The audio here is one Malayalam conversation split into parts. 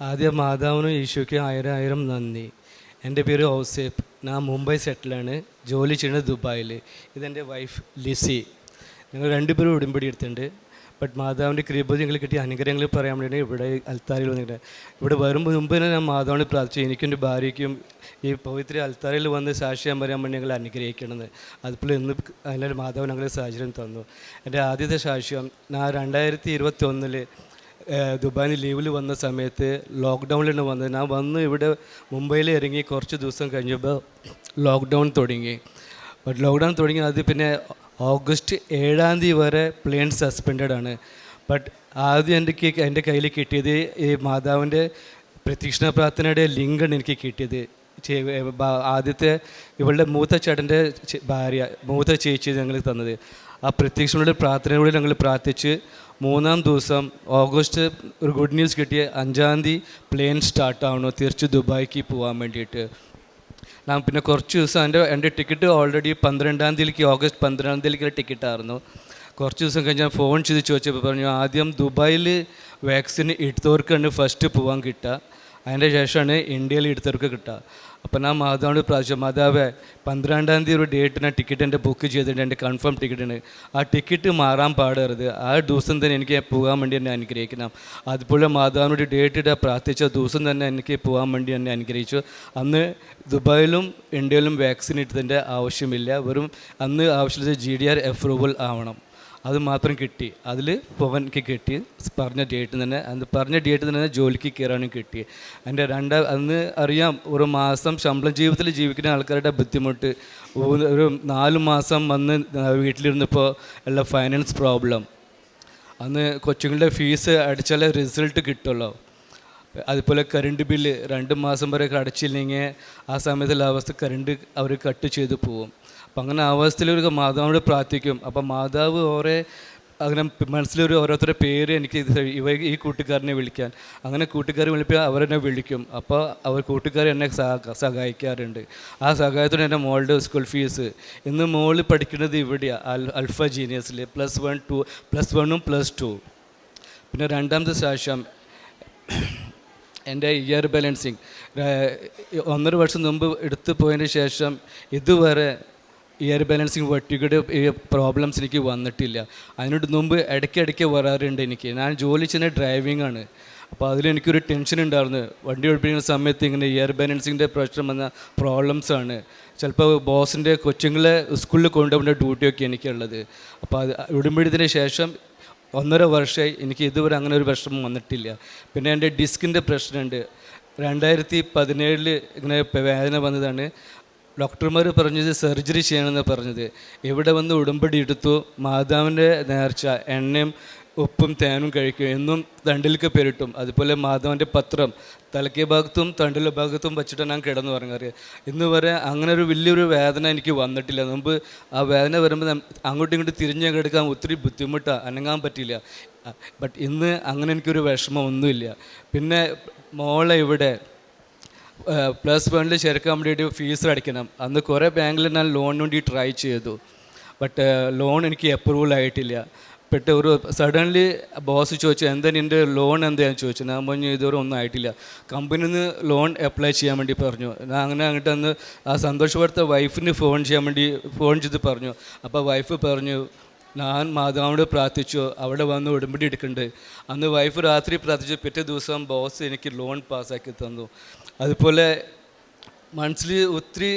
ആദ്യം മാതാവിനും ഈശോയ്ക്ക് ആയിരം ആയിരം നന്ദി. എന്റെ പേര് ഔസേപ്പ്. ഞാൻ മുംബൈ സെറ്റിലാണ്. ജോലി ചെയ്യുന്നത് ദുബായിൽ ഇതെന്റെ വൈഫ് ലിസി. ഞങ്ങൾ രണ്ടുപേരും ഉടമ്പടി എടുത്തിട്ടുണ്ട്. ബട്ട് മാതാവിന്റെ കൃപ ഞങ്ങൾ കിട്ടിയ അനുഗ്രഹങ്ങൾ പറയാൻ വേണ്ടി ഇവിടെ അൽത്താരയിൽ വന്നിട്ട്. ഇവിടെ വരുമ്പോൾ മുമ്പ് തന്നെ ഞാൻ മാതാവിനെ പ്രാർത്ഥിച്ചു. എനിക്കും എന്റെ ഭാര്യയ്ക്കും ഈ പവിത്ര അൽത്താരയിൽ വന്ന് സാക്ഷ്യം പറയാൻ വേണ്ടി ഞങ്ങൾ അനുഗ്രഹിക്കണമെന്ന് അതുപോലെ ഇന്ന് അതിനൊരു മാതാവ് ഞങ്ങൾ സാഹചര്യം തന്നു. എന്റെ ആദ്യത്തെ സാക്ഷ്യം ഞാൻ രണ്ടായിരത്തി ഇരുപത്തി ഒന്നിൽ ദുബായിൽ ലീവിൽ വന്ന സമയത്ത് ലോക്ക്ഡൗണിലാണ് വന്നത്. ഞാൻ വന്ന് ഇവിടെ മുംബൈയിൽ ഇറങ്ങി കുറച്ച് ദിവസം കഴിഞ്ഞപ്പോൾ ലോക്ക്ഡൗൺ തുടങ്ങി. ബട്ട് ലോക്ക്ഡൗൺ തുടങ്ങി അത് പിന്നെ ഓഗസ്റ്റ് ഏഴാം തീയതി വരെ പ്ലെയിൻ സസ്പെൻഡഡ് ആണ്. ബട്ട് ആദ്യം എന്റെ എന്റെ കയ്യിൽ കിട്ടിയത് ഈ മാതാവിന്റെ പ്രതീക്ഷണ പ്രാർത്ഥനയുടെ ലിങ്കാണ് എനിക്ക് കിട്ടിയത്. ആദ്യത്തെ ഇവളുടെ മൂത്ത ചേട്ടന്റെ ഭാര്യ മൂത്ത ചേച്ചി ഞങ്ങൾ തന്നത്. ആ പ്രത്യക്ഷങ്ങളുടെ പ്രാർത്ഥനയോടെ ഞങ്ങൾ പ്രാർത്ഥിച്ച് മൂന്നാം ദിവസം ഓഗസ്റ്റ് ഒരു ഗുഡ് ന്യൂസ് കിട്ടിയ അഞ്ചാം തീയതി പ്ലെയിൻ സ്റ്റാർട്ട് ആവണു തിരിച്ച് ദുബായിക്ക് പോകാൻ വേണ്ടിയിട്ട്. ഞാൻ പിന്നെ കുറച്ച് ദിവസം എന്റെ എന്റെ ടിക്കറ്റ് ഓൾറെഡി പന്ത്രണ്ടാം തീയതിക്ക് ഓഗസ്റ്റ് പന്ത്രണ്ടാം തീയതിക്ക് ടിക്കറ്റായിരുന്നു കുറച്ച് ദിവസം കഴിഞ്ഞ് ഞാൻ ഫോൺ ചെയ്ത് ചോദിച്ചപ്പോൾ പറഞ്ഞു ആദ്യം ദുബായിൽ വാക്സിൻ എടുത്തവർക്കാണ് ഫസ്റ്റ് പോകാൻ കിട്ടുക. അതിന്റെ ശേഷമാണ് ഇന്ത്യയിൽ എടുത്തവർക്ക് കിട്ടുക. അപ്പോൾ ഞാൻ മാതാവിനോട് പ്രാവശ്യം മാതാവേ പന്ത്രണ്ടാം തീയതി ഒരു ഡേറ്റിന് ടിക്കറ്റ് എന്റെ ബുക്ക് ചെയ്തിട്ടുണ്ട് എന്റെ കൺഫേം ടിക്കറ്റാണ് ആ ടിക്കറ്റ് മാറാൻ പാടരുത്. ആ ദിവസം തന്നെ എനിക്ക് പോകാൻ വേണ്ടി എന്നെ അനുഗ്രഹിക്കണം. അതുപോലെ മാതാവിനോട് ഡേറ്റ് ഇടാൻ പ്രാർത്ഥിച്ച ദിവസം തന്നെ എനിക്ക് പോകാൻ വേണ്ടി എന്നെ അനുഗ്രഹിച്ചു. അന്ന് ദുബായിലും ഇന്ത്യയിലും വാക്സിൻ എടുത്തതിന്റെ ആവശ്യമില്ല. വെറും അന്ന് ആവശ്യമുള്ളത് ജി ഡി ആർ അപ്രൂവൽ ആവണം. അത് മാത്രം കിട്ടി. അതിൽ പവൻക്ക് കിട്ടി. പറഞ്ഞ ഡേറ്റ് തന്നെ അത് പറഞ്ഞ ഡേറ്റ് തന്നെ ജോലിക്ക് കയറാനും കിട്ടി. എന്റെ രണ്ട് അന്ന് അറിയാം ഒരു മാസം ശമ്പളം ജീവിതത്തിൽ ജീവിക്കുന്ന ആൾക്കാരുടെ ബുദ്ധിമുട്ട്. ഒരു- നാല് മാസം വന്ന് വീട്ടിലിരുന്നപ്പോൾ ഉള്ള ഫൈനാൻസ് പ്രോബ്ലം അന്ന് കൊച്ചുങ്ങളുടെ ഫീസ് അടിച്ചാലേ റിസൾട്ട് കിട്ടുള്ളൂ. അതുപോലെ കറണ്ട് ബില്ല് രണ്ട് മാസം വരെ അടച്ചില്ലെങ്കിൽ ആ സമയത്തുള്ള അവസ്ഥ കറണ്ട് അവർ കട്ട് ചെയ്ത് പോവും. അപ്പം അങ്ങനെ അവസ്ഥയിൽ ഒരു മാതാവിനോട് പ്രാർത്ഥിക്കും. അപ്പം മാതാവ് ഓരോ അങ്ങനെ മനസ്സിലൊരു ഓരോരുത്തരുടെ പേര് എനിക്ക് ഇവ ഈ കൂട്ടുകാരനെ വിളിക്കാൻ. അങ്ങനെ കൂട്ടുകാരെ വിളിപ്പോൾ അവരെന്നെ വിളിക്കും. അപ്പോൾ അവർ കൂട്ടുകാർ എന്നെ സഹായിക്കാറുണ്ട്. ആ സഹായത്തോടെ എന്റെ മോളുടെ സ്കൂൾ ഫീസ് ഇന്ന് മോൾ പഠിക്കുന്നത് ഇവിടെയാണ് അൽ അൽഫ ജീനിയസിൽ പ്ലസ് വൺ ടു പ്ലസ് വണ്ണും പ്ലസ് ടു പിന്നെ രണ്ടാമത്തെ സാക്ഷ്യം എന്റെ ഇയർ ബാലൻസിങ് ഒന്നര വർഷം മുമ്പ് എടുത്തു പോയതിന് ശേഷം ഇതുവരെ ഇയർ ബാലൻസിങ് വട്ടിയുടെ പ്രോബ്ലംസ് എനിക്ക് വന്നിട്ടില്ല. അതിനോട് മുമ്പ് ഇടയ്ക്കിടയ്ക്ക് വരാറുണ്ട് എനിക്ക്. ഞാൻ ജോലി ചെയ്യുന്ന ഡ്രൈവിംഗ് ആണ്. അപ്പോൾ അതിലെനിക്കൊരു ടെൻഷൻ ഉണ്ടായിരുന്നു. വണ്ടി ഓടിപ്പിക്കുന്ന സമയത്ത് ഇങ്ങനെ ഇയർ ബാലൻസിങ്ങിന്റെ പ്രശ്നം വന്ന പ്രോബ്ലംസ് ആണ്. ചിലപ്പോൾ ബോസിന്റെ കൊച്ചുങ്ങളെ സ്കൂളിൽ കൊണ്ടുപോകേണ്ട ഡ്യൂട്ടിയൊക്കെ എനിക്കുള്ളത്. അപ്പോൾ അത് ഉടുമ്പഴത്തിന് ശേഷം ഒന്നര വർഷമായി എനിക്ക് ഇതുവരെ അങ്ങനെ ഒരു വിഷമം വന്നിട്ടില്ല. പിന്നെ എന്റെ ഡിസ്കിന്റെ പ്രശ്നമുണ്ട്. രണ്ടായിരത്തി പതിനേഴിൽ ഇങ്ങനെ വേദന വന്നതാണ്. ഡോക്ടർമാർ പറഞ്ഞത് സർജറി ചെയ്യണമെന്ന് പറഞ്ഞത്. ഇവിടെ വന്ന് ഉടമ്പടി എടുത്തു? മാതാവിന്റെ നേർച്ച എണ്ണയും ഉപ്പും തേനും കഴിക്കും എന്നും തണ്ടിലേക്ക് പെരുട്ടും. അതുപോലെ മാധവന്റെ പത്രം തലക്കേ ഭാഗത്തും തണ്ടിലെ ഭാഗത്തും വെച്ചിട്ട് ഞാൻ കിടന്നു പറഞ്ഞാറ് ഇന്ന് വരെ അങ്ങനെ ഒരു വലിയൊരു വേദന എനിക്ക് വന്നിട്ടില്ല. മുമ്പ് ആ വേദന വരുമ്പോൾ അങ്ങോട്ടും ഇങ്ങോട്ടും തിരിഞ്ഞ് കിടക്കാൻ ഒത്തിരി ബുദ്ധിമുട്ടാണ് അനങ്ങാൻ പറ്റില്ല ബട്ട് ഇന്ന് അങ്ങനെ എനിക്കൊരു വിഷമം ഒന്നുമില്ല പിന്നെ മോളെ ഇവിടെ പ്ലസ് വണ്ണിൽ ചേർക്കാൻ വേണ്ടിയിട്ട് ഫീസ് അടയ്ക്കണം. അന്ന് കുറേ ബാങ്കിൽ ഞാൻ ലോണിന് വേണ്ടി ട്രൈ ചെയ്തു. ബട്ട് ലോൺ എനിക്ക് അപ്രൂവൽ ആയിട്ടില്ല. പെട്ട് ഒരു സഡൻലി ബോസ് ചോദിച്ചു എന്താ നിന്റെ ലോൺ എന്താണെന്ന് ചോദിച്ചു ഞാൻ പറഞ്ഞു ഇതുവരെ ഒന്നും ആയിട്ടില്ല. കമ്പനിയിൽ നിന്ന് ലോൺ അപ്ലൈ ചെയ്യാൻ വേണ്ടി പറഞ്ഞു. ഞാൻ അങ്ങനെ അങ്ങോട്ട് അന്ന് ആ സന്തോഷപ്പെടുത്ത വൈഫിന് ഫോൺ ചെയ്യാൻ വേണ്ടി ഫോൺ ചെയ്ത് പറഞ്ഞു. അപ്പോൾ വൈഫ് പറഞ്ഞു ഞാൻ മാതാവിനോട് പ്രാർത്ഥിച്ചു അവിടെ വന്ന് ഉടമ്പടി എടുക്കുന്നുണ്ട് അന്ന് വൈഫ് രാത്രി പ്രാർത്ഥിച്ചു പിറ്റേ ദിവസം ബോസ് എനിക്ക് ലോൺ പാസ്സാക്കി തന്നു. അതുപോലെ മനസ്സിൽ ഒത്തിരി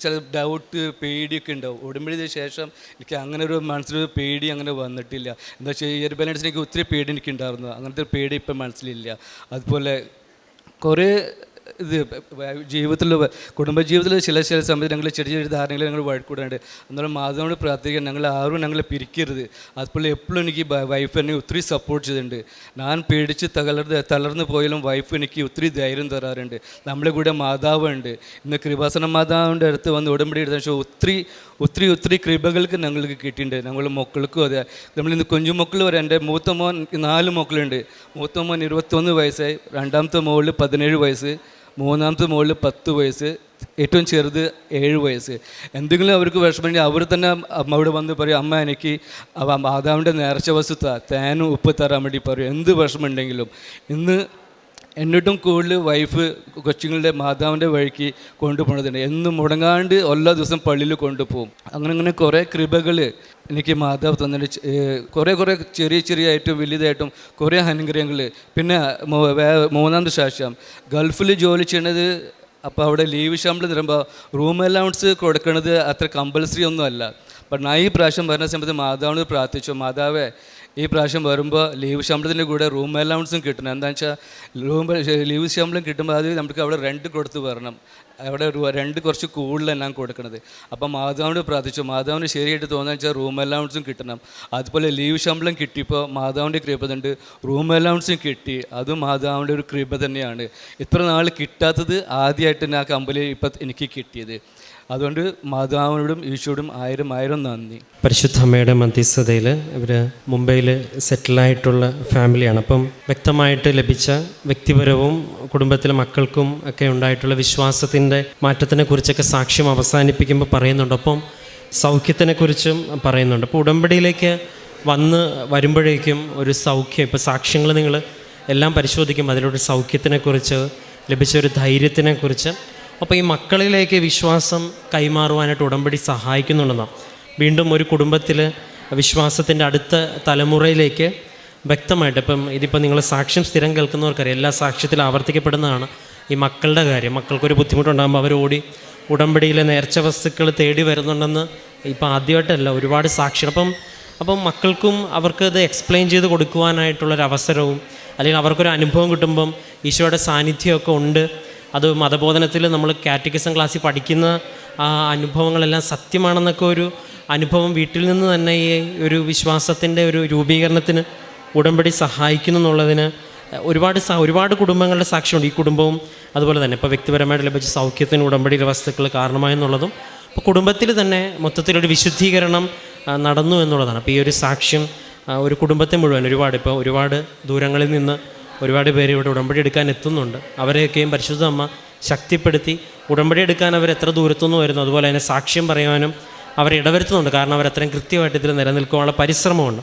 ചില ഡൗട്ട് പേടിയൊക്കെ ഉണ്ടാവും. ഓടുമ്പോഴേ ശേഷം എനിക്ക് അങ്ങനെ ഒരു മനസ്സിലൊരു പേടി അങ്ങനെ വന്നിട്ടില്ല. എന്താ വെച്ചാൽ ഈ ഒരു ബാലൻസിനൊക്കെ ഒത്തിരി പേടി എനിക്ക് ഉണ്ടായിരുന്നു അങ്ങനത്തെ ഒരു പേടി ഇപ്പം മനസ്സിലില്ല. അതുപോലെ കുറേ ഇത് ജീവിതത്തിൽ കുടുംബജീവിതത്തിൽ ചില ചില സമയത്ത് ഞങ്ങൾ ചെറിയ ചെറിയ ധാരണകൾ ഞങ്ങൾ വഴക്കൂടാണ്ട്. എന്നാലും മാതാവിനോട് പ്രാർത്ഥിക്കാൻ ഞങ്ങൾ ആരും ഞങ്ങളെ പിരിക്കരുത്. അതുപോലെ എപ്പോഴും എനിക്ക് വൈഫ് എന്നെ ഒത്തിരി സപ്പോർട്ട് ചെയ്തിട്ടുണ്ട്. ഞാൻ പേടിച്ച് തകർന്ന് തളർന്നു പോയാലും വൈഫ് എനിക്ക് ഒത്തിരി ധൈര്യം തരാറുണ്ട്. നമ്മളെ കൂടെ മാതാവുണ്ട്. ഇന്ന് കൃപാസന മാതാവിന്റെ അടുത്ത് വന്ന് ഉടമ്പടി എടുത്ത ശേഷം ഒത്തിരി ഒത്തിരി ഒത്തിരി കൃപകൾക്ക് ഞങ്ങൾക്ക് കിട്ടിയിട്ടുണ്ട്. ഞങ്ങളുടെ മക്കൾക്കും അതെ. നമ്മളിന്ന് കൊഞ്ചു മക്കൾ വരെ എന്റെ മൂത്ത മോൻ നാല് മക്കളുണ്ട്. മൂത്ത മോൻ ഇരുപത്തൊന്ന് വയസ്സായി രണ്ടാമത്തെ മോളിൽ പതിനേഴ് വയസ്സ്. മൂന്നാമത്തെ മുകളിൽ പത്ത് വയസ്സ് ഏറ്റവും ചെറുത് ഏഴ് വയസ്സ്. എന്തെങ്കിലും അവർക്ക് വിഷമമുണ്ടെങ്കിൽ അവർ തന്നെ അമ്മയോട് വന്ന് പറയും അമ്മ എനിക്ക് മാതാവിന്റെ നേർച്ച വസ്തു തേനും ഉപ്പ് തരാൻ വേണ്ടി പറയും. എന്ത് വിഷമമുണ്ടെങ്കിലും ഇന്ന് എന്നിട്ടും കൂടുതൽ വൈഫ് കൊച്ചുങ്ങളുടെ മാതാവിന്റെ വഴിക്ക് കൊണ്ടുപോകുന്നതുണ്ട് എന്നും മുടങ്ങാണ്ട് എല്ലാ ദിവസം പള്ളിയിൽ കൊണ്ടുപോകും. അങ്ങനെ അങ്ങനെ കുറേ കൃപകൾ എനിക്ക് മാതാവ് തന്നിട്ട് കുറേ കുറേ ചെറിയ ചെറിയതായിട്ടും വലിയതായിട്ടും കുറേ അനുഗ്രഹങ്ങൾ പിന്നെ മൂന്നാം സാക്ഷ്യം. ഗൾഫിൽ ജോലി ചെയ്യണത് അപ്പോൾ അവിടെ ലീവ് ശമ്പളം തരുമ്പോൾ റൂം അലൗൺസ് കൊടുക്കുന്നത് അത്ര കമ്പൽസറി ഒന്നുമല്ല. അപ്പം ഞാൻ ഈ പ്രാവശ്യം വരുന്ന സമയത്ത് മാതാവിനോട് പ്രാർത്ഥിച്ചു. മാതാവേ ഈ പ്രാവശ്യം വരുമ്പോൾ ലീവ് ശമ്പളത്തിന്റെ കൂടെ റൂം അലൗൺസും കിട്ടണം. എന്താണെന്ന് വെച്ചാൽ റൂം ലീവ് ശമ്പളം കിട്ടുമ്പോൾ അത് നമുക്ക് അവിടെ റെന്റ് കൊടുത്ത് വരണം. അവിടെ ഒരു രണ്ട് കുറച്ച് കൂടുതലാണ് ഞാൻ കൊടുക്കുന്നത് അപ്പം മാതാവിനോട് പ്രാർത്ഥിച്ചു. മാതാവിന് ശരിയായിട്ട് തോന്നുന്നത് വെച്ചാൽ റൂം അലൗൺസും കിട്ടണം. അതുപോലെ ലീവ് ശമ്പളം കിട്ടിയപ്പോൾ മാതാവിന്റെ കൃപ തന്നെ റൂം അലൗൺസും കിട്ടി. അതും മാതാവിന്റെ ഒരു കൃപ തന്നെയാണ്. ഇത്ര നാൾ കിട്ടാത്തത് ആദ്യമായിട്ട് ആ കമ്പനി ഇപ്പം എനിക്ക് കിട്ടിയത്. അതുകൊണ്ട് മാതാവിനോടും ഈശോടും ആയിരം ആയിരം നന്ദി. പരിശുദ്ധ അമ്മയുടെ മധ്യസ്ഥതയിൽ ഇവർ മുംബൈയിൽ സെറ്റിലായിട്ടുള്ള ഫാമിലിയാണ് അപ്പം വ്യക്തമായിട്ട് ലഭിച്ച വ്യക്തിപരവും കുടുംബത്തിലെ മക്കൾക്കും ഒക്കെ ഉണ്ടായിട്ടുള്ള വിശ്വാസത്തിന്റെ മാറ്റത്തിനെ കുറിച്ചൊക്കെ സാക്ഷ്യം അവസാനിപ്പിക്കുമ്പോൾ പറയുന്നുണ്ട്. അപ്പം സൗഖ്യത്തിനെക്കുറിച്ചും പറയുന്നുണ്ട്. അപ്പോൾ ഉടമ്പടിയിലേക്ക് വന്ന് വരുമ്പോഴേക്കും ഒരു സൗഖ്യം ഇപ്പോൾ സാക്ഷ്യങ്ങൾ നിങ്ങൾ എല്ലാം പരിശോധിക്കുമ്പോൾ അതിലൊരു സൗഖ്യത്തിനെക്കുറിച്ച് ലഭിച്ച ഒരു ധൈര്യത്തിനെക്കുറിച്ച് അപ്പോൾ ഈ മക്കളിലേക്ക് വിശ്വാസം കൈമാറുവാനായിട്ട് ഉടമ്പടി സഹായിക്കുന്നുണ്ടെന്നാണ്. വീണ്ടും ഒരു കുടുംബത്തിൽ വിശ്വാസത്തിന്റെ അടുത്ത തലമുറയിലേക്ക് വ്യക്തമായിട്ട് ഇപ്പം ഇതിപ്പോൾ നിങ്ങൾ സാക്ഷ്യം സ്ഥിരം കേൾക്കുന്നവർക്കറിയാം. എല്ലാ സാക്ഷ്യത്തിലും ആവർത്തിക്കപ്പെടുന്നതാണ് ഈ മക്കളുടെ കാര്യം. മക്കൾക്കൊരു ബുദ്ധിമുട്ടുണ്ടാകുമ്പോൾ അവരോടി ഉടമ്പടിയിലെ നേർച്ച വസ്തുക്കൾ തേടി വരുന്നുണ്ടെന്ന് ഇപ്പം ആദ്യമായിട്ടല്ല ഒരുപാട് സാക്ഷ്യം. അപ്പം അപ്പം മക്കൾക്കും അവർക്ക് ഇത് എക്സ്പ്ലെയിൻ ചെയ്ത് കൊടുക്കുവാനായിട്ടുള്ളൊരു അവസരവും അല്ലെങ്കിൽ അവർക്കൊരു അനുഭവം കിട്ടുമ്പം ഈശോയുടെ സാന്നിധ്യമൊക്കെ ഉണ്ട്. അത് മതബോധനത്തിൽ നമ്മൾ കാറ്റഗിസം ക്ലാസ്സിൽ പഠിക്കുന്ന ആ അനുഭവങ്ങളെല്ലാം സത്യമാണെന്നൊക്കെ ഒരു അനുഭവം വീട്ടിൽ നിന്ന് തന്നെ ഈ ഒരു വിശ്വാസത്തിന്റെ ഒരു രൂപീകരണത്തിന് ഉടമ്പടി സഹായിക്കുന്നു എന്നുള്ളതിന് ഒരുപാട് ഒരുപാട് കുടുംബങ്ങളുടെ സാക്ഷ്യമുണ്ട് ഈ കുടുംബവും അതുപോലെ തന്നെ ഇപ്പോൾ വ്യക്തിപരമായിട്ട് ലഭിച്ച സൗഖ്യത്തിന് ഉടമ്പടിയുടെ വസ്തുക്കൾ കാരണമായെന്നുള്ളതും അപ്പോൾ കുടുംബത്തിൽ തന്നെ മൊത്തത്തിലൊരു വിശുദ്ധീകരണം നടന്നു എന്നുള്ളതാണ്. അപ്പോൾ ഈ ഒരു സാക്ഷ്യം ഒരു കുടുംബത്തെ മുഴുവൻ ഒരുപാട് ഇപ്പോൾ ഒരുപാട് ദൂരങ്ങളിൽ നിന്ന് ഒരുപാട് പേര് ഇവിടെ ഉടമ്പടി എടുക്കാൻ എത്തുന്നുണ്ട്. അവരെയൊക്കെയും പരിശുദ്ധ അമ്മ ശക്തിപ്പെടുത്തി ഉടമ്പടി എടുക്കാൻ അവർ എത്ര ദൂരത്തുനിന്ന് വരുന്നു അതുപോലെ തന്നെ സാക്ഷ്യം പറയുവാനും അവരെ ഇടവരുത്തുന്നുണ്ട്. കാരണം അവർ കൃത്യമായിട്ട് ഇതിൽ നിലനിൽക്കുവാനുള്ള പരിശ്രമമുണ്ട്.